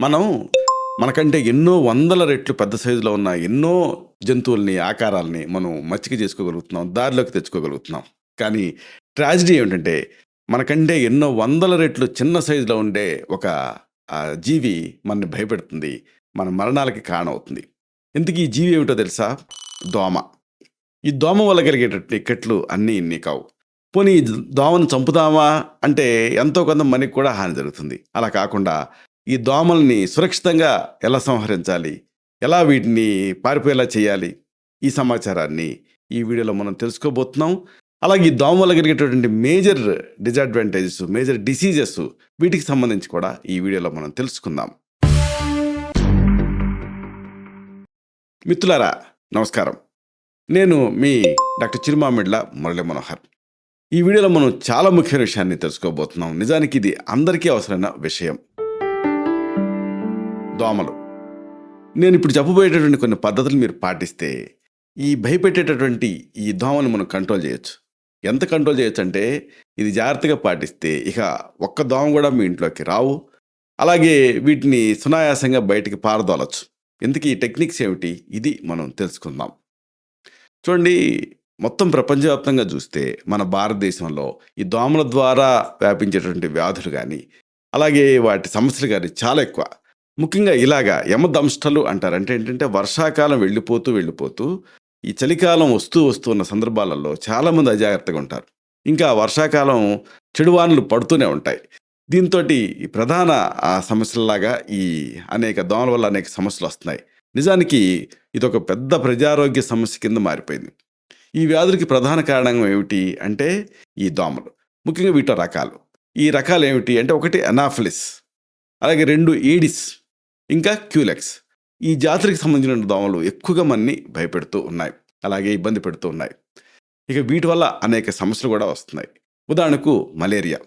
మనం మనకంటే ఎన్నో వందల రెట్లు పెద్ద సైజులో ఉన్న ఎన్నో జంతువుల్ని ఆకారాల్ని మనం మచ్చిక చేసుకోగలుగుతున్నాం దారిలోకి తెచ్చుకోగలుగుతున్నాం. కానీ ట్రాజిడీ ఏమిటంటే మనకంటే ఎన్నో వందల రెట్లు చిన్న సైజులో ఉండే ఒక జీవి మనని భయపెడుతుంది మన మరణాలకి కారణమవుతుంది. ఇంతకీ ఈ జీవి ఏమిటో తెలుసా? దోమ. ఈ దోమ వల్ల కలిగేటటువంటి ఇక్కట్లు అన్నీ ఇన్ని కావు. పోనీ దోమను చంపుదామా అంటే ఎంతో కొంత మనకి కూడా హాని జరుగుతుంది. అలా కాకుండా ఈ దోమల్ని సురక్షితంగా ఎలా సంహరించాలి? ఎలా వీటిని పారిపోయేలా చేయాలి? ఈ సమాచారాన్ని ఈ వీడియోలో మనం తెలుసుకోబోతున్నాం. అలాగే ఈ దోమ వల్ల కలిగేటటువంటి మేజర్ డిజడ్వాంటేజెస్ మేజర్ డిసీజెస్ వీటికి సంబంధించి కూడా ఈ వీడియోలో మనం తెలుసుకుందాం. మిత్రులారా నమస్కారం. నేను మీ డాక్టర్ చిరుమామిడ్ల మురళీ మనోహర్ ఈ వీడియోలో మనం చాలా ముఖ్యమైన విషయాన్ని తెలుసుకోబోతున్నాం. నిజానికి ఇది అందరికీ అవసరమైన విషయం. దోమలు. నేను ఇప్పుడు చెప్పబోయేటటువంటి కొన్ని పద్ధతులు మీరు పాటిస్తే ఈ భయపెట్టేటటువంటి ఈ దోమను మనం కంట్రోల్ చేయొచ్చు. ఎంత కంట్రోల్ చేయొచ్చు అంటే ఇది జాగ్రత్తగా పాటిస్తే ఇక ఒక్క దోమ కూడా మీ ఇంట్లోకి రావు. అలాగే వీటిని సునాయాసంగా బయటికి పారదోలచ్చు. ఎందుకు ఈ టెక్నిక్స్ ఏమిటి? ఇది మనం తెలుసుకుందాం. చూడండి మొత్తం ప్రపంచవ్యాప్తంగా చూస్తే మన భారతదేశంలో ఈ దోమల ద్వారా వ్యాపించేటటువంటి వ్యాధులు కానీ అలాగే వాటి సమస్యలు కానీ చాలా ఎక్కువ. ముఖ్యంగా ఇలాగా యమదంష్టలు అంటారు. అంటే ఏంటంటే వర్షాకాలం వెళ్ళిపోతూ వెళ్ళిపోతూ ఈ చలికాలం వస్తూ వస్తూ ఉన్న సందర్భాలలో చాలామంది అజాగ్రత్తగా ఉంటారు. ఇంకా వర్షాకాలం చెడువానలు పడుతూనే ఉంటాయి. దీంతో ఈ ప్రధాన ఆ సమస్యలలాగా ఈ అనేక దోమల వల్ల అనేక సమస్యలు వస్తున్నాయి. నిజానికి ఇది ఒక పెద్ద ప్రజారోగ్య సమస్య కింద మారిపోయింది. ఈ వ్యాధులకి ప్రధాన కారణం ఏమిటి అంటే ఈ దోమలు. ముఖ్యంగా వీటి రకాలు. ఈ రకాలు ఏమిటి అంటే ఒకటి అనాఫిలిస్ అలాగే రెండు ఈడిస్ ఇంకా క్యూలెక్స్. ఈ జాతులకు సంబంధించిన దోమలు ఎక్కువగా మన్ని భయపెడుతూ ఉన్నాయి. అలాగే ఇబ్బంది పెడుతూ ఉన్నాయి. ఇక వీటి వల్ల అనేక సమస్యలు కూడా వస్తున్నాయి. ఉదాహరణకు మలేరియా.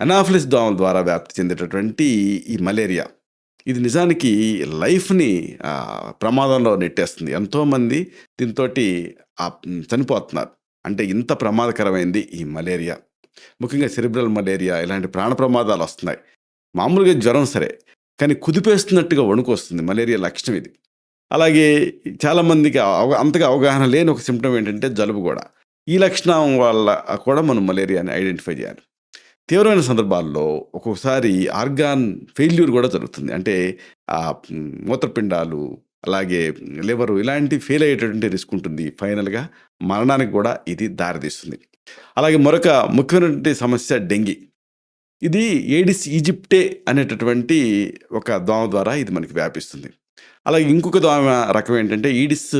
అనాఫిలిస్ దోమల ద్వారా వ్యాప్తి చెందేటటువంటి ఈ మలేరియా. ఇది నిజానికి లైఫ్ని ప్రమాదంలో నెట్టేస్తుంది. ఎంతోమంది దీంతో చనిపోతున్నారు. అంటే ఇంత ప్రమాదకరమైంది ఈ మలేరియా. ముఖ్యంగా సెరిబ్రల్ మలేరియా ఇలాంటి ప్రాణ ప్రమాదాలు వస్తున్నాయి. మామూలుగా జ్వరం సరే. కానీ కుదిపేస్తున్నట్టుగా వణుకు వస్తుంది మలేరియా లక్షణం ఇది. అలాగే చాలామందికి అంతగా అవగాహన లేని ఒక సిమ్టమ్ ఏంటంటే జలుబు కూడా. ఈ లక్షణం వల్ల కూడా మనం మలేరియాని ఐడెంటిఫై చేయాలి. తీవ్రమైన సందర్భాల్లో ఒక్కొక్కసారి ఆర్గాన్ ఫెయిల్యూర్ కూడా జరుగుతుంది. అంటే ఆ మూత్రపిండాలు అలాగే లివరు ఇలాంటి ఫెయిల్ అయ్యేటటువంటి రిస్క్ ఉంటుంది. ఫైనల్గా మరణానికి కూడా ఇది దారితీస్తుంది. అలాగే మరొక ముఖ్యమైనటువంటి సమస్య డెంగీ ఇది ఏడిస్ ఈజిప్టే అనేటటువంటి ఒక దోమ ద్వారా ఇది మనకి వ్యాపిస్తుంది. అలాగే ఇంకొక దోమ రకం ఏంటంటే ఈడిస్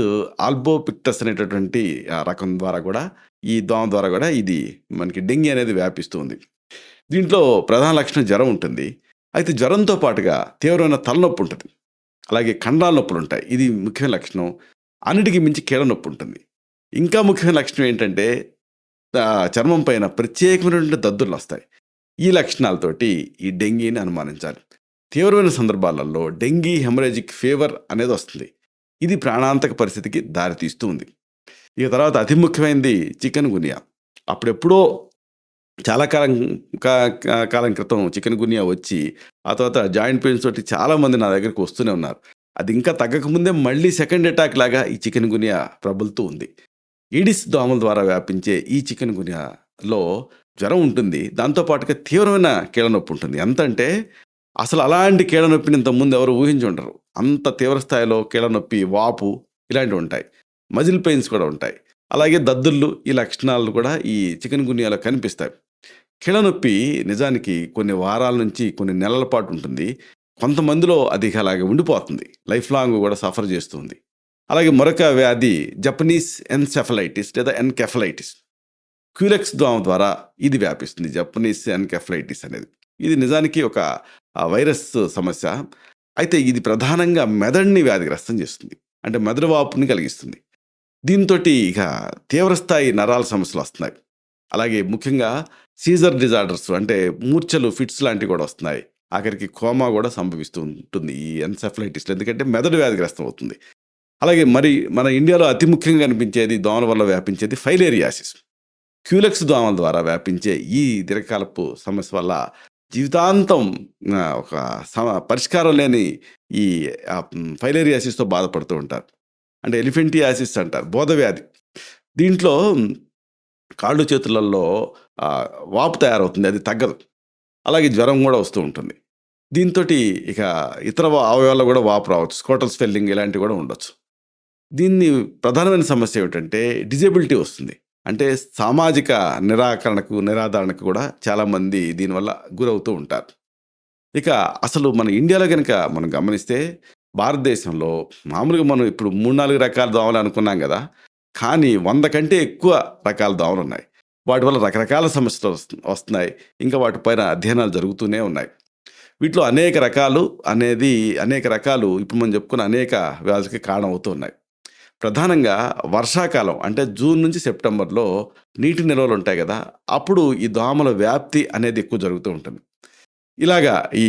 ఆల్బోపిక్టస్ అనేటటువంటి రకం ద్వారా కూడా ఈ దోమ ద్వారా కూడా ఇది మనకి డెంగీ అనేది వ్యాపిస్తుంది. దీంట్లో ప్రధాన లక్షణం జ్వరం ఉంటుంది. అయితే జ్వరంతో పాటుగా తీవ్రమైన తలనొప్పి ఉంటుంది. అలాగే కండరాల నొప్పులు ఉంటాయి. ఇది ముఖ్యమైన లక్షణం. అన్నిటికీ మించి కీళ్ళ నొప్పి ఉంటుంది. ఇంకా ముఖ్యమైన లక్షణం ఏంటంటే చర్మం పైన ప్రత్యేకమైనటువంటి దద్దుర్లు వస్తాయి. ఈ లక్షణాలతోటి ఈ డెంగీని అనుమానించాలి. తీవ్రమైన సందర్భాలలో డెంగీ హెమరేజిక్ ఫీవర్ అనేది వస్తుంది. ఇది ప్రాణాంతక పరిస్థితికి దారితీస్తూ ఉంది. ఇక తర్వాత అతి ముఖ్యమైనది చికెన్ గునియా అప్పుడెప్పుడో చాలా కాలం కా- కాలం క్రితం చికెన్ గునియా వచ్చి ఆ తర్వాత జాయింట్ పెయిన్స్ తోటి చాలామంది నా దగ్గరికి వస్తూనే ఉన్నారు. అది ఇంకా తగ్గకముందే మళ్ళీ సెకండ్ అటాక్ లాగా ఈ చికెన్ గునియా ప్రబలుతూ ఉంది. ఈడిస్ దోమల ద్వారా వ్యాపించే ఈ చికెన్ గునియాలో జ్వరం ఉంటుంది. దాంతోపాటుగా తీవ్రమైన కీళ్ళనొప్పి ఉంటుంది. ఎంత అంటే అసలు అలాంటి కీళ్ళనొప్పిని ఇంతకుముందు ఎవరు ఊహించి ఉండరు. అంత తీవ్ర స్థాయిలో కీళ్ళనొప్పి వాపు ఇలాంటివి ఉంటాయి. మజిల్ పెయిన్స్ కూడా ఉంటాయి. అలాగే దద్దుళ్ళు ఈ లక్షణాలు కూడా ఈ చికెన్ గున్యాలో కనిపిస్తాయి. కీళ్ళనొప్పి నిజానికి కొన్ని వారాల నుంచి కొన్ని నెలల పాటు ఉంటుంది. కొంతమందిలో అది అలాగే ఉండిపోతుంది. లైఫ్ లాంగ్ కూడా సఫర్ చేస్తుంది. అలాగే మరొక వ్యాధి జపనీస్ ఎన్సెఫలైటిస్ లేదా ఎన్కెఫలైటిస్. క్యూలెక్స్ దోమ ద్వారా ఇది వ్యాపిస్తుంది. జపనీస్ ఎన్కెఫ్లైటిస్ అనేది. ఇది నిజానికి ఒక వైరస్ సమస్య. అయితే ఇది ప్రధానంగా మెదడుని వ్యాధిగ్రస్తం చేస్తుంది. అంటే మెదడు వాపుని కలిగిస్తుంది. దీంతో ఇక తీవ్రస్థాయి నరాల సమస్యలు వస్తున్నాయి. అలాగే ముఖ్యంగా సీజర్ డిజార్డర్స్ అంటే మూర్ఛలు ఫిట్స్ లాంటివి కూడా వస్తున్నాయి. ఆఖరికి కోమా కూడా సంభవిస్తూ ఉంటుంది ఈ ఎన్సెఫలైటిస్లో. ఎందుకంటే మెదడు వ్యాధిగ్రస్తం అవుతుంది. అలాగే మరి మన ఇండియాలో అతి ముఖ్యంగా కనిపించేది దోమల వల్ల వ్యాపించేది ఫైలేరియాసిస్. క్యూలెక్స్ దోమల ద్వారా వ్యాపించే ఈ దీర్ఘకాలపు సమస్య వల్ల జీవితాంతం ఒక సమ పరిష్కారం లేని ఈ ఫైలేరియాసిస్తో బాధపడుతూ ఉంటారు. అంటే ఎలిఫెంటియాసిస్ అంటారు బోధవ్యాధి దీంట్లో కాళ్ళు చేతులలో వాపు తయారవుతుంది అది తగ్గదు. అలాగే జ్వరం కూడా వస్తూ ఉంటుంది. దీంతో ఇక ఇతర అవయవాల్లో కూడా వాపు రావచ్చు స్కోటల్ స్పెల్లింగ్ ఇలాంటివి కూడా ఉండొచ్చు. దీన్ని ప్రధానమైన సమస్య ఏమిటంటే డిజేబిలిటీ వస్తుంది. అంటే సామాజిక నిరాకరణకు నిరాదరణకు కూడా చాలామంది దీనివల్ల గురవుతూ ఉంటారు. ఇక అసలు మన ఇండియాలో కనుక మనం గమనిస్తే భారతదేశంలో మామూలుగా మనం ఇప్పుడు మూడు నాలుగు రకాల దోమలు అనుకున్నాం కదా కానీ వంద కంటే ఎక్కువ రకాల దోమలు ఉన్నాయి. వాటి వల్ల రకరకాల సమస్యలు వస్తున్నాయి. ఇంకా వాటిపైన అధ్యయనాలు జరుగుతూనే ఉన్నాయి. వీటిలో అనేక రకాలు అనేది అనేక రకాలు ఇప్పుడు మనం చెప్పుకున్న అనేక వ్యాధులకి కారణం అవుతూ ఉన్నాయి. ప్రధానంగా వర్షాకాలం అంటే జూన్ నుంచి సెప్టెంబర్లో నీటి నిల్వలు ఉంటాయి కదా అప్పుడు ఈ దోమల వ్యాప్తి అనేది ఎక్కువ జరుగుతూ ఉంటుంది. ఇలాగా ఈ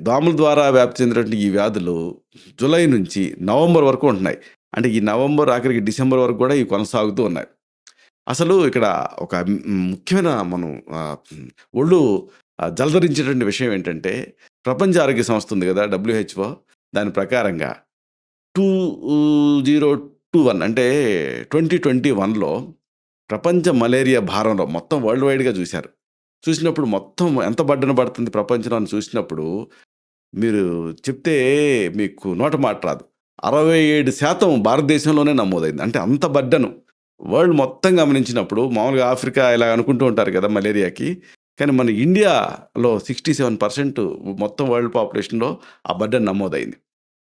దోమల ద్వారా వ్యాప్తి చెందినటువంటి ఈ వ్యాధులు జూలై నుంచి నవంబర్ వరకు ఉంటున్నాయి. అంటే ఈ నవంబర్ ఆఖరికి డిసెంబర్ వరకు కూడా ఇవి కొనసాగుతూ ఉన్నాయి. అసలు ఇక్కడ ఒక ముఖ్యమైన మనం ఒళ్ళు జలధరించేటువంటి విషయం ఏంటంటే ప్రపంచ ఆరోగ్య సంస్థ ఉంది కదా డబ్ల్యూహెచ్ఓ దాని ప్రకారంగా టూ జీరో టూ వన్ అంటే ట్వంటీ ట్వంటీ వన్లో ప్రపంచ మలేరియా భారంలో మొత్తం వరల్డ్ వైడ్గా చూశారు. చూసినప్పుడు మొత్తం ఎంత బడ్డన పడుతుంది ప్రపంచంలో అని చూసినప్పుడు మీరు చెప్తే మీకు నోట మాట రాదు. అరవై ఏడు శాతం భారతదేశంలోనే నమోదైంది. అంటే అంత బడ్డను. వరల్డ్ మొత్తం గమనించినప్పుడు మామూలుగా ఆఫ్రికా ఇలా అనుకుంటూ ఉంటారు కదా మలేరియాకి. కానీ మన ఇండియాలో సిక్స్టీ సెవెన్ పర్సెంట్ మొత్తం వరల్డ్ పాపులేషన్లో ఆ బడ్డన్ నమోదైంది.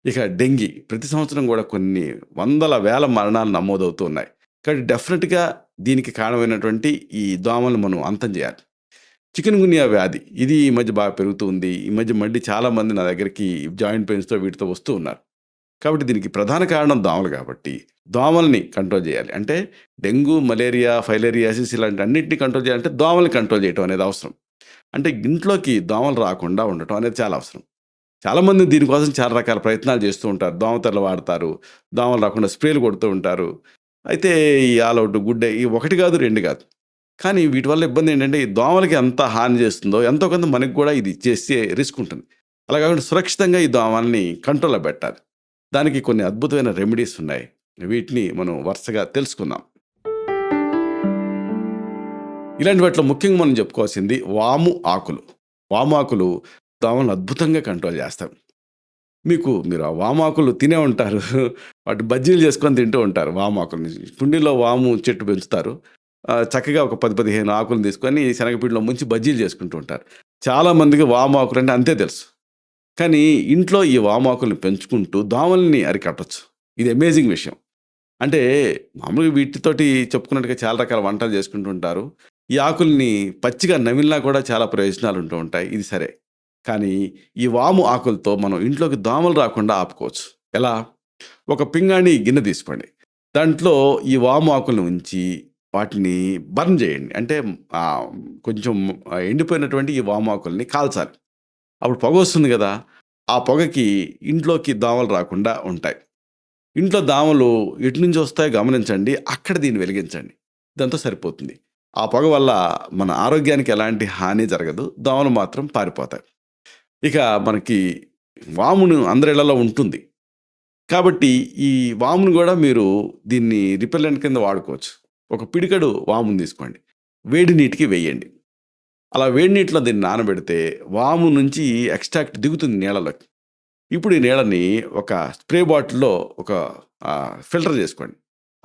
ఇక డెంగీ ప్రతి సంవత్సరం కూడా కొన్ని వందల వేల మరణాలు నమోదవుతూ ఉన్నాయి. కానీ డెఫినెట్గా దీనికి కారణమైనటువంటి ఈ దోమలను మనం అంతం చేయాలి. చికెన్ గునియా వ్యాధి. ఇది ఈ మధ్య బాగా పెరుగుతుంది ఈ మధ్య మళ్ళీ చాలామంది నా దగ్గరికి జాయింట్ పెయిన్స్తో వీటితో వస్తూ ఉన్నారు. కాబట్టి దీనికి ప్రధాన కారణం దోమలు కాబట్టి దోమల్ని కంట్రోల్ చేయాలి. అంటే డెంగ్యూ మలేరియా ఫైలేరియాసిస్ ఇలాంటి అన్నింటినీ కంట్రోల్ చేయాలంటే దోమల్ని కంట్రోల్ చేయడం అనేది అవసరం. అంటే ఇంట్లోకి దోమలు రాకుండా ఉండటం అనేది చాలా అవసరం. చాలామంది దీనికోసం చాలా రకాల ప్రయత్నాలు చేస్తూ ఉంటారు. దోమతెరలు వాడతారు. దోమలు రాకుండా స్ప్రేలు కొడుతూ ఉంటారు. అయితే ఈ ఆల్అవుట్ గుడ్డ ఈ ఒకటి కాదు రెండు కాదు. కానీ వీటి వల్ల ఇబ్బంది ఏంటంటే ఈ దోమలకి ఎంత హాని చేస్తుందో ఎంతో కొంత మనకి కూడా ఇది చేసే రిస్క్ ఉంటుంది. అలా కాకుండా సురక్షితంగా ఈ దోమల్ని కంట్రోల్లో పెట్టాలి. దానికి కొన్ని అద్భుతమైన రెమెడీస్ ఉన్నాయి. వీటిని మనం వరుసగా తెలుసుకుందాం. ఇలాంటి వాటిలో ముఖ్యంగా మనం చెప్పుకోవాల్సింది వాము ఆకులు. వాము ఆకులు దోమలను అద్భుతంగా కంట్రోల్ చేస్తాం. మీకు మీరు ఆ వామాకులు తినే ఉంటారు. వాటి బజ్జీలు చేసుకొని తింటూ ఉంటారు వామాకులని. కుండీలో వాము చెట్టు పెంచుతారు. చక్కగా ఒక పది పదిహేను ఆకులు తీసుకొని శనగపిండిలో ముంచి బజ్జీలు చేసుకుంటూ ఉంటారు. చాలామందికి వామాకులు అంటే అంతే తెలుసు. కానీ ఇంట్లో ఈ వామాకుల్ని పెంచుకుంటూ దోమల్ని అరికట్టచ్చు. ఇది అమేజింగ్ విషయం. అంటే మామూలుగా వీటితోటి చెప్పుకున్నట్టుగా చాలా రకాల వంటలు చేసుకుంటూ ఉంటారు. ఈ ఆకుల్ని పచ్చిగా నమిలినా కూడా చాలా ప్రయోజనాలు ఉంటూ ఉంటాయి. ఇది సరే. కానీ ఈ వాము ఆకులతో మనం ఇంట్లోకి దోమలు రాకుండా ఆపుకోవచ్చు. ఎలా? ఒక పింగాణి గిన్నె తీసుకోండి. దాంట్లో ఈ వాము ఆకులను ఉంచి వాటిని బర్న్ చేయండి. అంటే కొంచెం ఎండిపోయినటువంటి ఈ వాము ఆకుల్ని కాల్చాలి. అప్పుడు పొగ వస్తుంది కదా ఆ పొగకి ఇంట్లోకి దోమలు రాకుండా ఉంటాయి. ఇంట్లో దోమలు ఎటు నుంచి వస్తాయో గమనించండి అక్కడ దీన్ని వెలిగించండి. దాంతో సరిపోతుంది. ఆ పొగ వల్ల మన ఆరోగ్యానికి ఎలాంటి హాని జరగదు. దోమలు మాత్రం పారిపోతాయి. ఇక మనకి వామును అందరిళ్ళలో ఉంటుంది. కాబట్టి ఈ వామును కూడా మీరు దీన్ని రిపెల్లెంట్ కింద వాడుకోవచ్చు. ఒక పిడికడు వామును తీసుకోండి. వేడి నీటికి వేయండి. అలా వేడి నీటిలో దీన్ని నానబెడితే వాము నుంచి ఎక్స్ట్రాక్ట్ దిగుతుంది నీళ్ళలోకి. ఇప్పుడు ఈ నీళ్ళని ఒక స్ప్రే బాటిల్లో ఒక ఫిల్టర్ చేసుకోండి.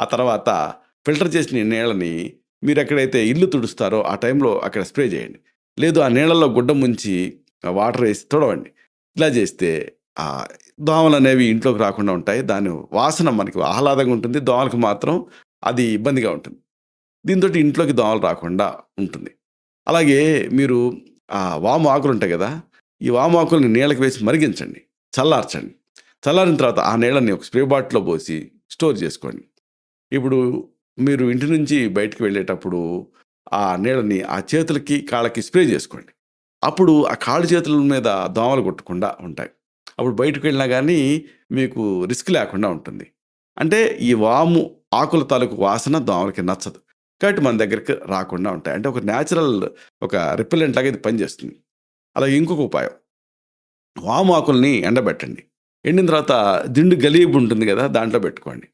ఆ తర్వాత ఫిల్టర్ చేసిన నీళ్ళని మీరు ఎక్కడైతే ఇల్లు తుడుస్తారో ఆ టైంలో అక్కడ స్ప్రే చేయండి. లేదు ఆ నీళ్ళల్లో గుడ్డ ముంచి వాటర్ వేసి తుడవండి. ఇలా చేస్తే ఆ దోమలు అనేవి ఇంట్లోకి రాకుండా ఉంటాయి. దాని వాసన మనకి ఆహ్లాదంగా ఉంటుంది. దోమలకు మాత్రం అది ఇబ్బందిగా ఉంటుంది. దీంతో ఇంట్లోకి దోమలు రాకుండా ఉంటుంది. అలాగే మీరు ఆ వాము ఆకులు ఉంటాయి కదా ఈ వాము ఆకుల్ని నీళ్ళకి వేసి మరిగించండి. చల్లార్చండి. చల్లారిన తర్వాత ఆ నీళ్ళని ఒక స్ప్రే బాటిల్లో పోసి స్టోర్ చేసుకోండి. ఇప్పుడు మీరు ఇంటి నుంచి బయటికి వెళ్ళేటప్పుడు ఆ నీళ్ళని ఆ చేతులకి కాళ్ళకి స్ప్రే చేసుకోండి. అప్పుడు ఆ కాళ్ళు చేతుల మీద దోమలు కొట్టకుండా ఉంటాయి. అప్పుడు బయటకు వెళ్ళినా కానీ మీకు రిస్క్ లేకుండా ఉంటుంది. అంటే ఈ వాము ఆకుల తాలూకు వాసన దోమలకి నచ్చదు. కాబట్టి మన దగ్గరికి రాకుండా ఉంటాయి. అంటే ఒక న్యాచురల్ ఒక రిపెలెంట్ లాగా ఇది పనిచేస్తుంది. అలాగే ఇంకొక ఉపాయం. వాము ఆకుల్ని ఎండబెట్టండి. ఎండిన తర్వాత దిండు గలీబు ఉంటుంది కదా దాంట్లో పెట్టుకోండి.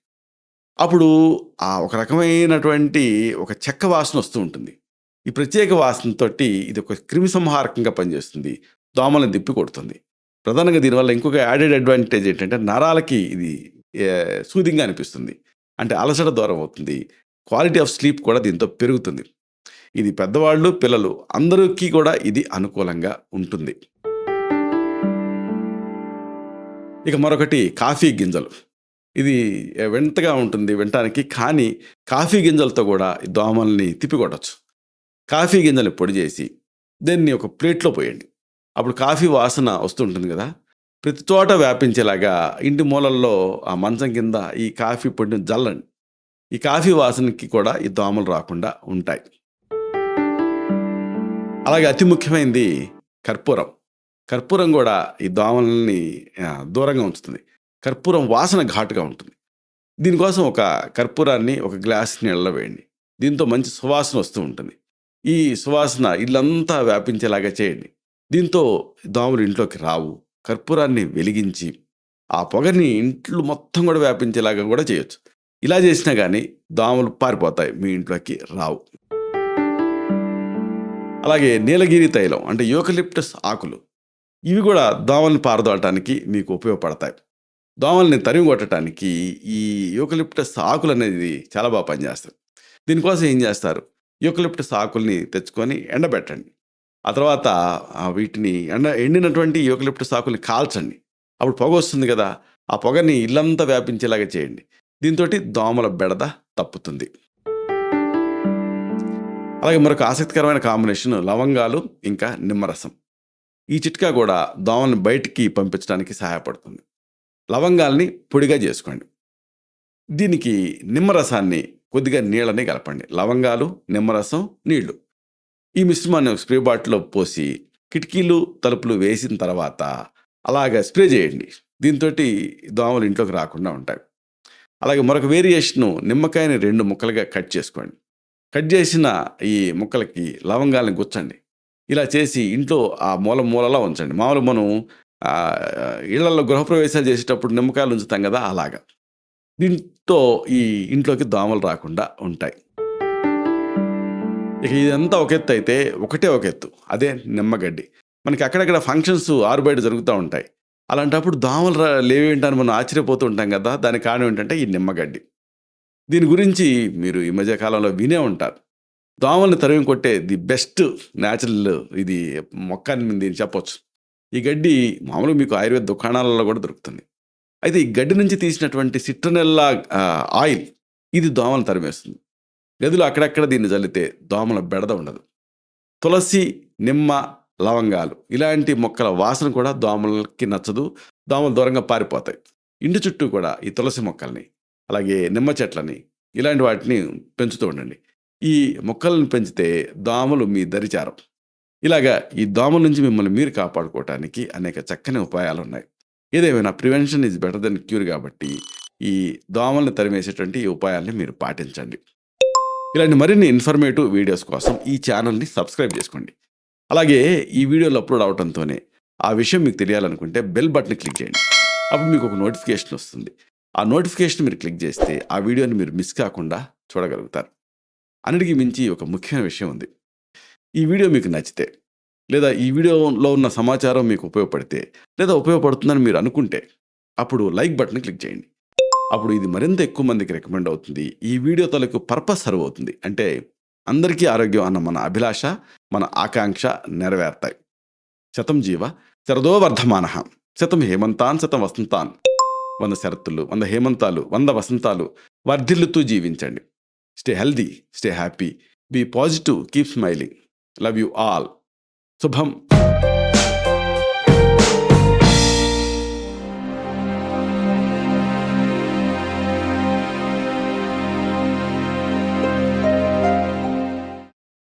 అప్పుడు ఆ ఒక రకమైనటువంటి ఒక చెక్క వాసన వస్తూ ఉంటుంది. ఈ ప్రత్యేక వాసనతో ఇది ఒక క్రిమి సంహారకంగా పనిచేస్తుంది. దోమలను తిప్పి కొడుతుంది. ప్రధానంగా దీనివల్ల ఇంకొక యాడెడ్ అడ్వాంటేజ్ ఏంటంటే నరాలకి ఇది సూదింగా అనిపిస్తుంది. అంటే అలసట దూరం అవుతుంది క్వాలిటీ ఆఫ్ స్లీప్ కూడా దీంతో పెరుగుతుంది. ఇది పెద్దవాళ్ళు పిల్లలు అందరికీ కూడా ఇది అనుకూలంగా ఉంటుంది. ఇక మరొకటి కాఫీ గింజలు. ఇది వింతగా ఉంటుంది వినటానికి కానీ కాఫీ గింజలతో కూడా దోమల్ని తిప్పికొట్టచ్చు కాఫీ గింజలు పొడి చేసి దాన్ని ఒక ప్లేట్లో పోయండి. అప్పుడు కాఫీ వాసన వస్తుంటుంది కదా. ప్రతి చోట వ్యాపించేలాగా ఇంటి మూలల్లో ఆ మంచం కింద ఈ కాఫీ పొడిని జల్లండి. ఈ కాఫీ వాసనకి కూడా ఈ దోమలు రాకుండా ఉంటాయి. అలాగే అతి ముఖ్యమైనది కర్పూరం. కర్పూరం కూడా ఈ దోమలని దూరంగా ఉంచుతుంది. కర్పూరం వాసన ఘాటుగా ఉంటుంది. దీనికోసం ఒక కర్పూరాన్ని ఒక గ్లాస్ నీళ్ళలో వేయండి. దీంతో మంచి సువాసన వస్తూ ఉంటుంది. ఈ సువాసన ఇల్లంతా వ్యాపించేలాగా చేయండి. దీంతో దోమలు ఇంట్లోకి రావు. కర్పూరాన్ని వెలిగించి ఆ పొగని ఇంట్లో మొత్తం కూడా వ్యాపించేలాగా కూడా చేయొచ్చు. ఇలా చేసినా కానీ దోమలు పారిపోతాయి. మీ ఇంట్లోకి రావు. అలాగే నీలగిరి తైలం అంటే యూకలిప్టస్ ఆకులు. ఇవి కూడా దోమల్ని పారదోలటానికి మీకు ఉపయోగపడతాయి. దోమల్ని తరిమి కొట్టడానికి ఈ యూకలిప్టస్ ఆకులు అనేది చాలా బాగా పనిచేస్తాయి. దీనికోసం ఏం చేస్తారు? యూకలిప్ట్ సాకుల్ని తెచ్చుకొని ఎండబెట్టండి. ఆ తర్వాత వీటిని ఎండ ఎండినటువంటి యూకలిప్ట్ సాకుల్ని కాల్చండి. అప్పుడు పొగ వస్తుంది కదా ఆ పొగని ఇల్లంతా వ్యాపించేలాగా చేయండి. దీంతో దోమల బెడద తప్పుతుంది. అలాగే మరొక ఆసక్తికరమైన కాంబినేషన్ లవంగాలు ఇంకా నిమ్మరసం. ఈ చిట్కా కూడా దోమల్ని బయటికి పంపించడానికి సహాయపడుతుంది. లవంగాల్ని పొడిగా చేసుకోండి. దీనికి నిమ్మరసాన్ని కొద్దిగా నీళ్ళని కలపండి. లవంగాలు నిమ్మరసం నీళ్ళు. ఈ మిశ్రమాన్ని ఒక స్ప్రే బాటిల్లో పోసి కిటికీలు తలుపులు వేసిన తర్వాత అలాగ స్ప్రే చేయండి. దీంతో దోమలు ఇంట్లోకి రాకుండా ఉంటాయి. అలాగే మరొక వేరియేషను నిమ్మకాయని రెండు ముక్కలుగా కట్ చేసుకోండి. కట్ చేసిన ఈ ముక్కలకి లవంగాలను గుచ్చండి. ఇలా చేసి ఇంట్లో ఆ మూల మూలలో ఉంచండి. మామూలు మనం ఇళ్ళలో గృహప్రవేశాలు చేసేటప్పుడు నిమ్మకాయలు ఉంచుతాం కదా అలాగా. దీంతో ఈ ఇంట్లోకి దోమలు రాకుండా ఉంటాయి. ఇక ఇదంతా ఒక ఎత్తు అయితే ఒకటే ఒక ఎత్తు అదే నిమ్మగడ్డి. మనకి అక్కడక్కడ ఫంక్షన్స్ ఆరు బయట జరుగుతూ ఉంటాయి. అలాంటప్పుడు దోమలు రా లేవేంటని మనం ఆశ్చర్యపోతూ ఉంటాం కదా దానికి కారణం ఏంటంటే ఈ నిమ్మగడ్డి. దీని గురించి మీరు ఈ మధ్య కాలంలో వినే ఉంటారు. దోమల్ని తరిమి కొట్టే ది బెస్ట్ న్యాచురల్ ఇది మొక్క అని దీన్ని చెప్పొచ్చు. ఈ గడ్డి మామూలుగా మీకు ఆయుర్వేద దుకాణాలలో కూడా దొరుకుతుంది. అయితే ఈ గడ్డి నుంచి తీసినటువంటి సిట్రనెల్లా ఆయిల్ ఇది దోమలు తరిమేస్తుంది గదిలో అక్కడక్కడ దీన్ని చల్లితే దోమల బెడద ఉండదు. తులసి నిమ్మ లవంగాలు ఇలాంటి మొక్కల వాసన కూడా దోమలకి నచ్చదు. దోమలు దూరంగా పారిపోతాయి. ఇంటి చుట్టూ కూడా ఈ తులసి మొక్కల్ని అలాగే నిమ్మ చెట్లని ఇలాంటి వాటిని పెంచుతూ ఉండండి. ఈ మొక్కలను పెంచితే దోమలు మీ దరిచారం. ఇలాగా ఈ దోమల నుంచి మిమ్మల్ని మీరు కాపాడుకోవటానికి అనేక చక్కని ఉపాయాలు ఉన్నాయి. ఏదేమైనా prevention is better than cure కాబట్టి ఈ దోమల్ని తరిమేసేటువంటి ఈ ఉపాయాల్ని మీరు పాటించండి. ఇలాంటి మరిన్ని ఇన్ఫర్మేటివ్ వీడియోస్ కోసం ఈ ఛానల్ని సబ్స్క్రైబ్ చేసుకోండి. అలాగే ఈ వీడియోలు అప్లోడ్ అవడంతోనే ఆ విషయం మీకు తెలియాలనుకుంటే బెల్ బటన్ క్లిక్ చేయండి. అప్పుడు మీకు ఒక నోటిఫికేషన్ వస్తుంది. ఆ నోటిఫికేషన్ మీరు క్లిక్ చేస్తే ఆ వీడియోని మీరు మిస్ కాకుండా చూడగలుగుతారు. అన్నిటికీ మించి ఒక ముఖ్యమైన విషయం ఉంది. ఈ వీడియో మీకు నచ్చితే లేదా ఈ వీడియోలో ఉన్న సమాచారం మీకు ఉపయోగపడితే లేదా ఉపయోగపడుతుందని మీరు అనుకుంటే అప్పుడు లైక్ బటన్ క్లిక్ చేయండి. అప్పుడు ఇది మరింత ఎక్కువ మందికి రికమెండ్ అవుతుంది. ఈ వీడియో తలకు పర్పస్ సర్వ్ అవుతుంది. అంటే అందరికీ ఆరోగ్యం అన్న మన అభిలాష మన ఆకాంక్ష నెరవేరుతాయి. శతం జీవ శరదో వర్ధమాన. శతం హేమంతాన్ శతం వసంతాన్. వంద శరత్తులు వంద హేమంతాలు వంద వసంతాలు వర్ధిల్లుతూ జీవించండి. Stay healthy stay happy be positive keep smiling. Love you all. So pump.